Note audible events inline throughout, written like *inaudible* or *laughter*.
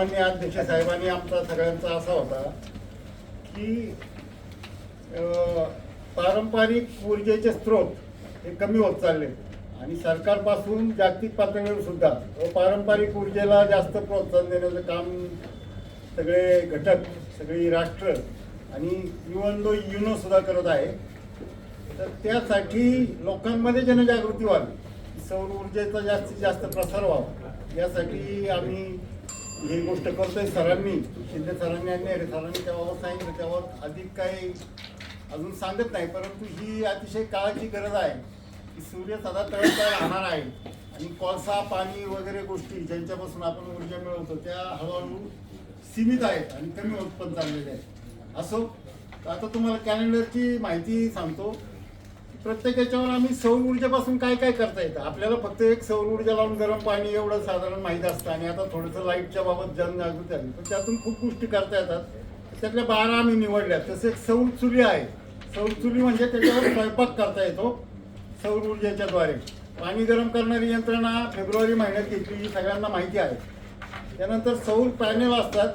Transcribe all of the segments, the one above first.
सन्माननीय अध्यक्ष साहेबांनी आमचा सगळ्यांचा असा होता की पारंपरिक ऊर्जेचे स्रोत हे कमी होत चालले. आणि सरकारपासून जागतिक पातळीवर सुद्धा व पारंपरिक ऊर्जेला जास्त प्रोत्साहन देण्याचं काम सगळे घटक सगळी राष्ट्र आणि इवन दो युनो सुद्धा करत आहे तर त्यासाठी लोकांमध्ये जनजागृती व्हावी. सौर ऊर्जेचा जास्तीत जास्त प्रसार व्हावा. यासाठी आम्ही ही गोष्ट करतोय सरांनी. शिंदे सरांनी आणि अरे सरांनी त्याबाबत सांगितलं त्यावर अधिक काही अजून सांगत नाही परंतु ही अतिशय काळाची गरज आहे की सूर्य सदा तळत राहणार आहे आणि कोळसा पाणी वगैरे गोष्टी ज्यांच्यापासून आपण ऊर्जा मिळवतो त्या हळूहळू सीमित आहेत आणि कमी उत्पन्न चाललेले आहेत. असो आता तुम्हाला कॅलेंडरची माहिती सांगतो. प्रत्येक याच्यावर आम्ही सौर ऊर्जेपासून काय काय करता येतं? आपल्याला फक्त एक सौर ऊर्जा लावून गरम पाणी एवढं साधारण माहीत असतं आणि आता थोडंसं लाईटच्या बाबत जनजागृती आली. पण त्यातून खूप गोष्टी करता येतात. त्यातल्या बारा आम्ही निवडल्या तसेच सौर चुली आहे. सौर चुली म्हणजे त्याच्यावर स्वयंपाक करता येतो सौर ऊर्जेच्याद्वारे. पाणी गरम करणारी यंत्रणा फेब्रुवारी महिन्यात घेतली ही सगळ्यांना माहिती आहे. त्यानंतर सौर पॅनेल असतात.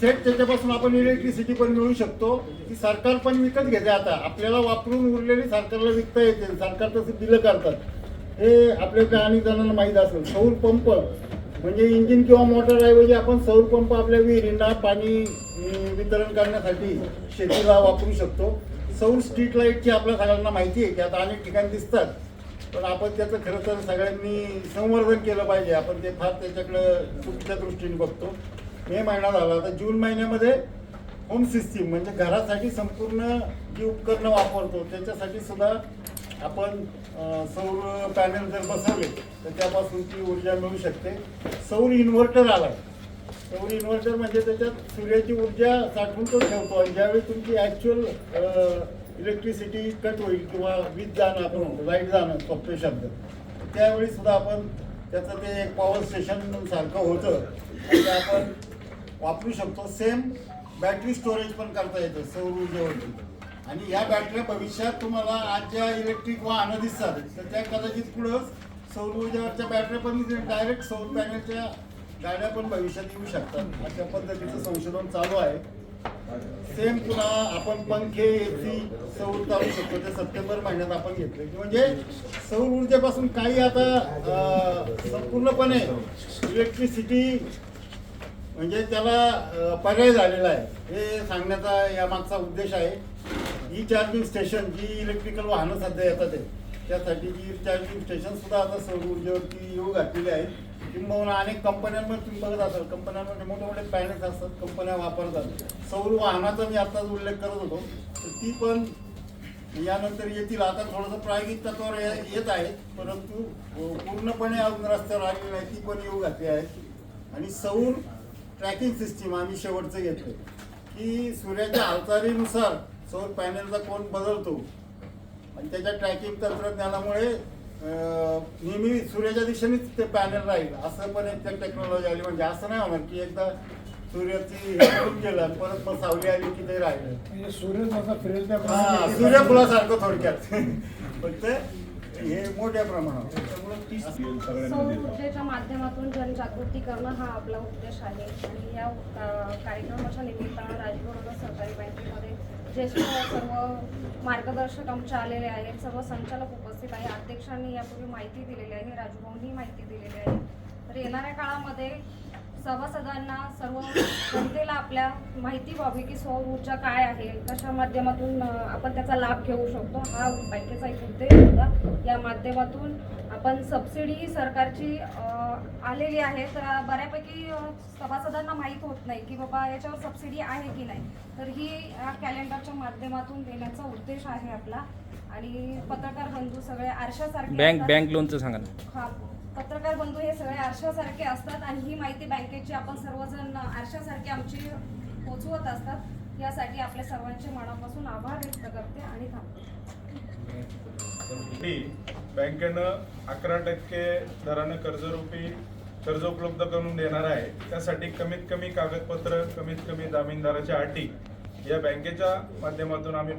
थेट त्याच्यापासून आपण इलेक्ट्रिसिटी पण मिळू शकतो. ती सरकार पण विकत घेते आता. आपल्याला वापरून उरलेली सरकारला विकता येते. सरकार तसे बिलं करतात. हे आपल्या अनेक जणांना माहीत असेल. सौर पंप म्हणजे इंजिन किंवा मोटर ऐवजी आपण सौर पंप आपल्या विहिरींना पाणी वितरण करण्यासाठी शेतीला वापरू शकतो. सौर स्ट्रीट लाईटची आपल्या सगळ्यांना माहिती आहे की आता अनेक ठिकाणी दिसतात. पण आपण त्याचं खरं तर सगळ्यांनी संवर्धन केलं पाहिजे. आपण ते फार त्याच्याकडं चुकीच्या दृष्टीने बघतो. मे महिना झाला. तर जून महिन्यामध्ये होम सिस्टीम म्हणजे घरासाठी संपूर्ण जी उपकरणं वापरतो त्याच्यासाठी सुद्धा आपण सौर पॅनल जर बसवले तर त्यापासून ती ऊर्जा मिळू शकते. सौर इन्व्हर्टर आला सौर इन्व्हर्टर म्हणजे त्याच्यात सूर्याची ऊर्जा साठवून तो ठेवतो आणि ज्यावेळी तुमची ॲक्च्युअल इलेक्ट्रिसिटी कट होईल किंवा वीज जाणं आपण म्हणतो लाइट जाणं सोपे शब्द त्यावेळी सुद्धा आपण त्याचं ते एक पॉवर स्टेशन सारखं होतं. म्हणजे आपण वापरू शकतो. सेम बॅटरी स्टोरेज पण करता येतं सौर ऊर्जेवरती आणि या बॅटऱ्या भविष्यात तुम्हाला आज ज्या इलेक्ट्रिक वाहनं दिसतात तर त्या कदाचित पुढं सौर ऊर्जेवरच्या बॅटऱ्या पण डायरेक्ट सौर पॅनलच्या गाड्या पण भविष्यात येऊ शकतात. अशा पद्धतीचं संशोधन चालू आहे. सेम पुन्हा आपण पंखे एसी सौर चालू शकतो. ते सप्टेंबर महिन्यात आपण घेतले. की म्हणजे सौर ऊर्जेपासून काही आता संपूर्णपणे इलेक्ट्रिसिटी म्हणजे त्याला पर्याय झालेला आहे. हे सांगण्याचा या मागचा उद्देश आहे. ई चार्जिंग स्टेशन जी इलेक्ट्रिकल वाहनं सध्या येतात आहे त्यासाठी जी चार्जिंग स्टेशन सुद्धा आता सौर ऊर्जेवरती येऊ घातलेली आहेत. किंबहुना अनेक कंपन्यांमध्ये तुम्ही बघत असाल कंपन्यांमध्ये मोठे मोठे पॅनल्स असतात कंपन्या वापरतात. सौर वाहनाचा मी आत्ताच उल्लेख करत होतो. तर ती पण यानंतर येतील. आता थोडंसं प्रायोगिक तत्वावर ये- येत आहे. परंतु पूर्णपणे अजून रस्त्यावर आलेली नाही ती पण येऊ घातली आहे. आणि सौर ट्रॅकिंग सिस्टीम आम्ही शेवटचं घेतलं की सूर्याच्या हालचालीनुसार सौर पॅनेलचा कोण बदलतो. आणि त्याच्या ट्रॅकिंग तंत्रज्ञानामुळे नेहमी सूर्याच्या दिशेनेच ते पॅनल राहील. असं पण एक टेक्नॉलॉजी आली. म्हणजे असं नाही होणार की एकदा सूर्याची गेलं आणि परत मग सावली आली की ते राहिलं. म्हणजे सूर्य सूर्यफुलासारखं थोडक्यात. *laughs* फक्त हे मोठ्या प्रमाणावर. त्यामुळे ती सौर ऊर्जेच्या माध्यमातून जनजागृती करणं हा आपला उद्देश आहे. आणि या कार्यक्रमाच्या निमित्तानं राजभवन सहकारी बँकेमध्ये ज्येष्ठ सर्व मार्गदर्शक आमचे आलेले आहेत. सर्व संचालक उपस्थित आहे अध्यक्षांनी यापूर्वी माहिती दिलेली आहे. राजभवनही माहिती दिलेली आहे. तर येणाऱ्या काळामध्ये सभासदांना सर्व जनतेला आपल्या माहिती व्हावी की सौर ऊर्जा काय आहे कशा माध्यमातून आपण त्याचा लाभ घेऊ शकतो हा बँकेचा एक उद्देश होता. या माध्यमातून आपण सबसिडी ही सरकारची आलेली आहे. तर बऱ्यापैकी सभासदांना माहीत होत नाही की बाबा याच्यावर सबसिडी आहे की नाही. तर ही कॅलेंडरच्या माध्यमातून देण्याचा उद्देश आहे आपला. आणि पत्रकार बंधू सगळे आरशासारखे बँक. बँक लोनचं सांगा हा. पत्रकार बंधू हे सगळे आरशासारखे असतात आणि ही माहिती बँकेची आपण सर्वजण आरशासारखी आमची पोचवत असतात. यासाठी आपल्या सर्वांचे मनापासून आभार व्यक्त करते आणि थांबते. बँकेनं अकरा टक्के दरानं कर्जरूपी कर्ज उपलब्ध करून देणार आहे. त्यासाठी कमीत कमी कागदपत्र कमीत कमी जामीनदाराच्या अटी या बँकेच्या माध्यमातून आम्ही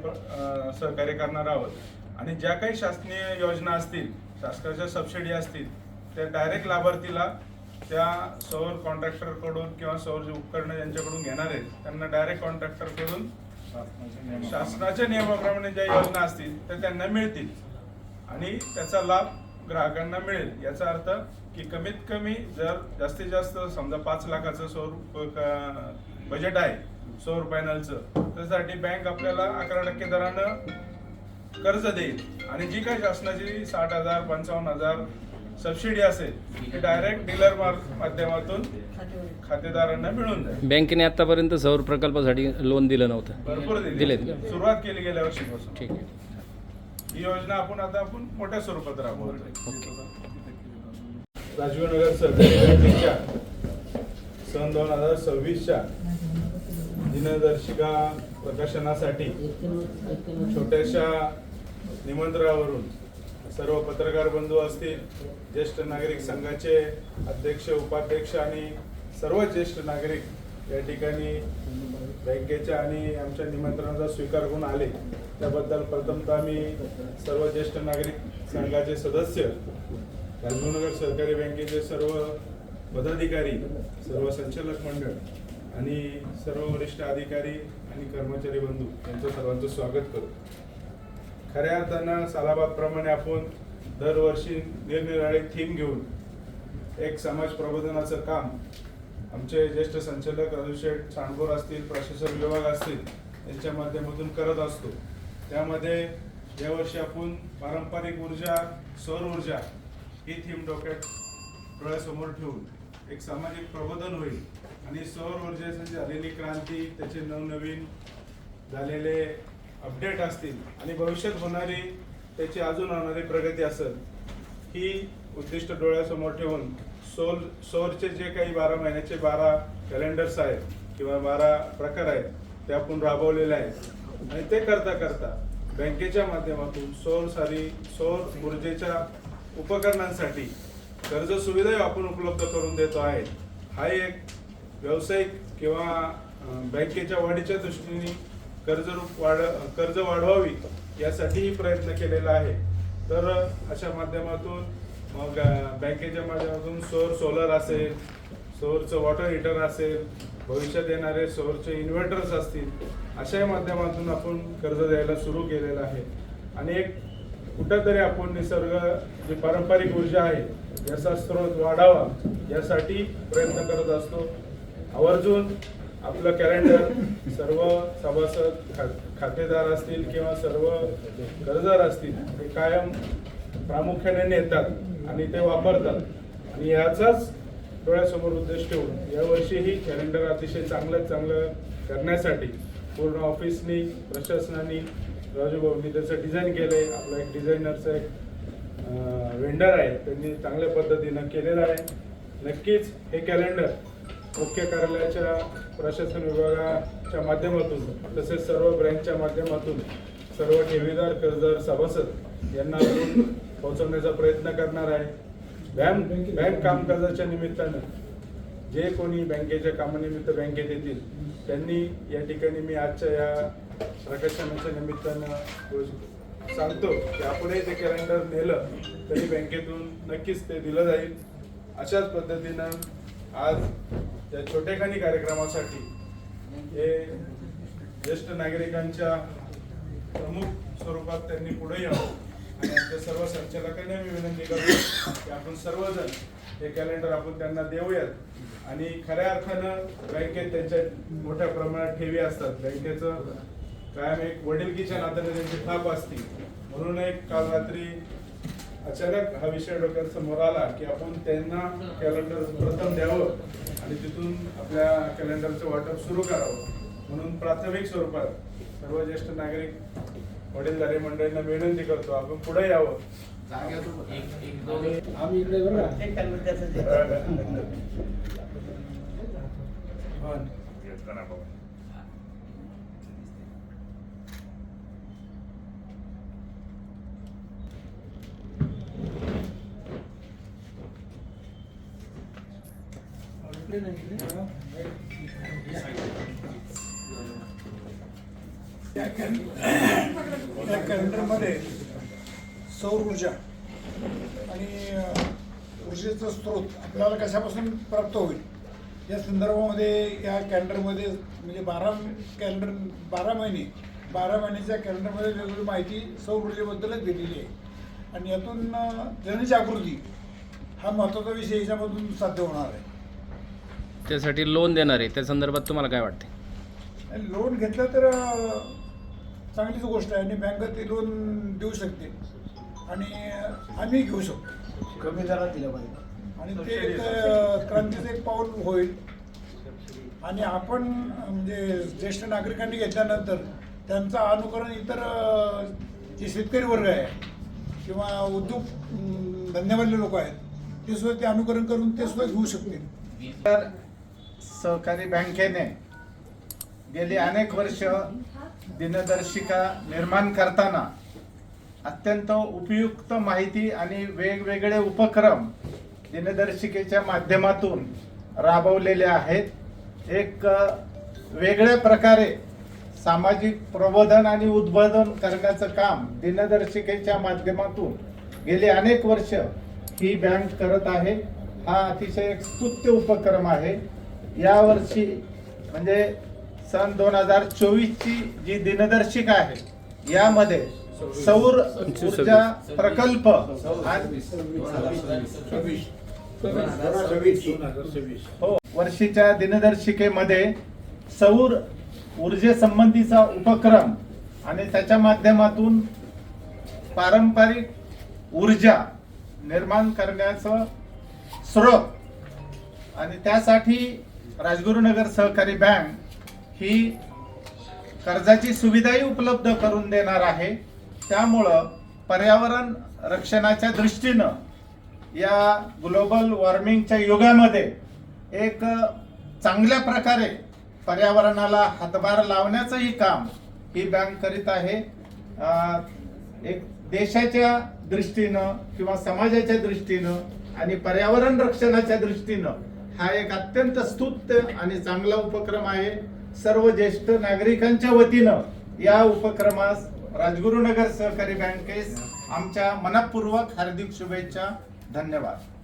सहकार्य करणार आहोत. आणि ज्या काही शासनीय योजना असतील शासकाच्या सबसिडी असतील त्या डायरेक्ट लाभार्थीला त्या सौर कॉन्ट्रॅक्टरकडून किंवा सौर जे उपकरणं ज्यांच्याकडून घेणार आहेत त्यांना डायरेक्ट कॉन्ट्रॅक्टरकडून शासनाच्या नियमाप्रमाणे ज्या योजना असतील त्या त्यांना मिळतील. आणि त्याचा लाभ ग्राहकांना मिळेल. याचा अर्थ की कमीत कमी जर जास्तीत जास्त समजा पाच लाखाचं सौर बजेट आहे सौर पॅनलचं त्यासाठी बँक आपल्याला अकरा टक्के दरानं कर्ज देईल. आणि जी काही शासनाची साठ हजार पंचावन्न हजार सबसिडी असेल ती डायरेक्ट डीलर माध्यमातून खातेदारांना मिळून जाईल. बँकेने आतापर्यंत सौर प्रकल्पासाठी लोन दिलं नव्हतं. भरपूर दिले. सुरुवात केली गेल्या वर्षीपासून. ठीक आहे. ही योजना आपण आता आपण मोठ्या स्वरूपात राबवतोय. राजीवनगर सहकारी बँकेच्या सन दोन हजार सव्वीसच्या दिनदर्शिका प्रकाशनासाठी छोट्याशा निमंत्रणावरून सर्व पत्रकार बंधू असतील ज्येष्ठ नागरिक संघाचे अध्यक्ष उपाध्यक्ष आणि सर्व ज्येष्ठ नागरिक या ठिकाणी बँकेच्या आणि आमच्या निमंत्रणाचा स्वीकार करून आले. त्याबद्दल प्रथमतः मी सर्व ज्येष्ठ नागरिक संघाचे सदस्य राजभवनगर सहकारी बँकेचे सर्व पदाधिकारी सर्व संचालक मंडळ आणि सर्व वरिष्ठ अधिकारी आणि कर्मचारी बंधू यांचं सर्वांचं स्वागत करतो. खऱ्या अर्थानं सालाबादप्रमाणे आपण दरवर्षी निरनिराळे थीम घेऊन एक समाज प्रबोधनाचं काम आमचे ज्येष्ठ संचालक अभिषेक सांडगोर असतील प्रशासन विभाग असतील यांच्या माध्यमातून करत असतो. त्यामध्ये यावर्षी आपण पारंपरिक ऊर्जा सौर ऊर्जा ही थीम डोक्यात डोळ्यासमोर ठेवून एक सामाजिक प्रबोधन होईल. आणि सौर ऊर्जेची झालेली क्रांती त्याचे नवनवीन झालेले अपडेट असतील आणि भविष्यात होणारी त्याची अजून होणारी प्रगती असेल ही उद्दिष्ट डोळ्यासमोर ठेवून सोल सौरचे जे काही बारा महिन्याचे बारा कॅलेंडर्स आहेत किंवा बारा प्रकार आहेत ते आपण राबवलेले आहेत. आणि ते करता करता बँकेच्या माध्यमातून सौर सारी सौर ऊर्जेच्या उपकरणांसाठी कर्ज सुविधाही आपण उपलब्ध करून देतो आहे. हा एक व्यावसायिक किंवा बँकेच्या वाढीच्या दृष्टीने कर्ज रूप वाढ कर्ज वाढवावी यासाठीही प्रयत्न केलेला आहे. तर अशा माध्यमातून मग बँकेच्या माध्यमातून सौर सोलर असेल सौरचं वॉटर हिटर असेल भविष्यात येणारे सौरचे इन्व्हर्टर्स असतील अशा माध्यमातून आपण कर्ज द्यायला सुरू केलेलं आहे. आणि एक कुठंतरी आपण निसर्ग जी पारंपरिक ऊर्जा आहे याचा स्रोत वाढावा यासाठी प्रयत्न करत असतो. आवर्जून आपलं कॅलेंडर सर्व सभासद खा खातेदार असतील किंवा सर्व कर्जदार असतील हे कायम प्रामुख्याने नेतात आणि ते वापरतात. आणि याचाच डोळ्यासमोर उद्देश ठेवून यावर्षीही कॅलेंडर अतिशय चांगलं चांगलं करण्यासाठी पूर्ण ऑफिसनी प्रशासनाने राजू त्याचं डिझाईन केलंय. आपला एक डिझायनरचा एक वेंडर आहे. त्यांनी चांगल्या पद्धतीनं केलेलं आहे. नक्कीच हे कॅलेंडर मुख्य कार्यालयाच्या प्रशासन विभागाच्या माध्यमातून तसेच सर्व ब्रँचच्या माध्यमातून सर्व ठेवीदार कर्जदार सभासद यांना पोहोचवण्याचा प्रयत्न करणार आहे. बँक बँक कामकाजाच्या निमित्तानं जे कोणी बँकेच्या कामानिमित्त बँकेत येतील त्यांनी या ठिकाणी मी आजच्या या प्रकाशनाच्या निमित्तानं सांगतो की आपणही ते कॅलेंडर नेलं तरी बँकेतून नक्कीच ते दिलं जाईल. अशाच पद्धतीनं आज या छोटेखानी कार्यक्रमासाठी हे ज्येष्ठ नागरिकांच्या प्रमुख स्वरूपात त्यांनी पुढे यावं. आणि आमच्या सर्व संचालकांना मी विनंती करतो की आपण सर्वजण हे कॅलेंडर आपण त्यांना देऊयात. आणि खऱ्या अर्थानं बँकेत त्यांच्या मोठ्या प्रमाणात ठेवी असतात. बँकेचं कायम एक वडीलकीच्या नात्याने त्यांची थाप असते. म्हणून एक काल रात्री अचानक हा विषय डोक्यात समोर आला की आपण त्यांना कॅलेंडर प्रथम द्यावं आणि तिथून आपल्या कॅलेंडरचं वाटप सुरू करावं म्हणून प्राथमिक स्वरूपात सर्व ज्येष्ठ नागरिक वडीलधारी मंडळींना विनंती करतो आपण पुढे यावं आम्ही इकडे बरं का? हो. या कॅलेंडरमध्ये सौर ऊर्जा आणि ऊर्जेचा स्रोत आपल्याला कशापासून प्राप्त होईल? या संदर्भामध्ये या कॅलेंडरमध्ये म्हणजे बारा कॅलेंडर बारा महिने बारा महिन्याच्या कॅलेंडरमध्ये वेगवेगळी माहिती सौर ऊर्जेबद्दलच दिलेली आहे. आणि यातून जनजागृती हा महत्त्वाचा विषय याच्यामधून साध्य होणार आहे. त्यासाठी लोन देणार आहे. त्या संदर्भात तुम्हाला काय वाटते आणि लोन घेतलं तर अ, चांगलीच गोष्ट आहे. आणि बँक ते लोन देऊ शकते. आणि आम्ही घेऊ शकतो. कमी दरात दिलं पाहिजे. आणि ते एक अ, क्रांतीचं एक पाऊल होईल. आणि आपण अ, म्हणजे ज्येष्ठ नागरिकांनी घेतल्यानंतर त्यांचं अनुकरण इतर अ, जे शेतकरी वर्ग आहे किंवा उद्योग धंद्यावाले लोक आहेत ते सुद्धा ते अनुकरण करून ते सुद्धा घेऊ शकतील. तर सहकारी बँकेने गेली अनेक वर्ष दिनदर्शिका निर्माण करताना अत्यंत उपयुक्त माहिती आणि वेगवेगळे उपक्रम दिनदर्शिकेच्या माध्यमातून राबवलेले आहेत. एक वेगळ्या प्रकारे सामाजिक प्रबोधन आणि उद्बोधन करण्याचं काम दिनदर्शिकेच्या माध्यमातून गेली अनेक वर्ष ही बँक करत आहे. हा अतिशय एक स्तुत्य उपक्रम आहे. यावर्षी म्हणजे सन दोन हजार चोवीसची जी दिनदर्शिका आहे यामध्ये सौर ऊर्जा प्रकल्प हो. वर्षीच्या दिनदर्शिकेमध्ये सौर ऊर्जेसंबंधीचा उपक्रम आणि त्याच्या माध्यमातून पारंपरिक ऊर्जा निर्माण करण्याचं स्रोत आणि त्यासाठी राजगुरुनगर सहकारी बँक ही कर्जाची सुविधाही उपलब्ध करून देणार आहे. त्यामुळं पर्यावरण रक्षणाच्या दृष्टीनं या ग्लोबल वॉर्मिंगच्या युगामध्ये एक चांगल्या प्रकारे पर्यावरणाला हातभार लावण्याचंही काम ही बँक करीत आहे. एक देशाच्या दृष्टीनं किंवा समाजाच्या दृष्टीनं आणि पर्यावरण रक्षणाच्या दृष्टीनं हा एक अत्यंत स्तुत्य आणि चांगला उपक्रम आहे. सर्व ज्येष्ठ नागरिकांच्या वतीनं या उपक्रमास राजगुरुनगर सहकारी बँकेस आमच्या मनपूर्वक हार्दिक शुभेच्छा. धन्यवाद.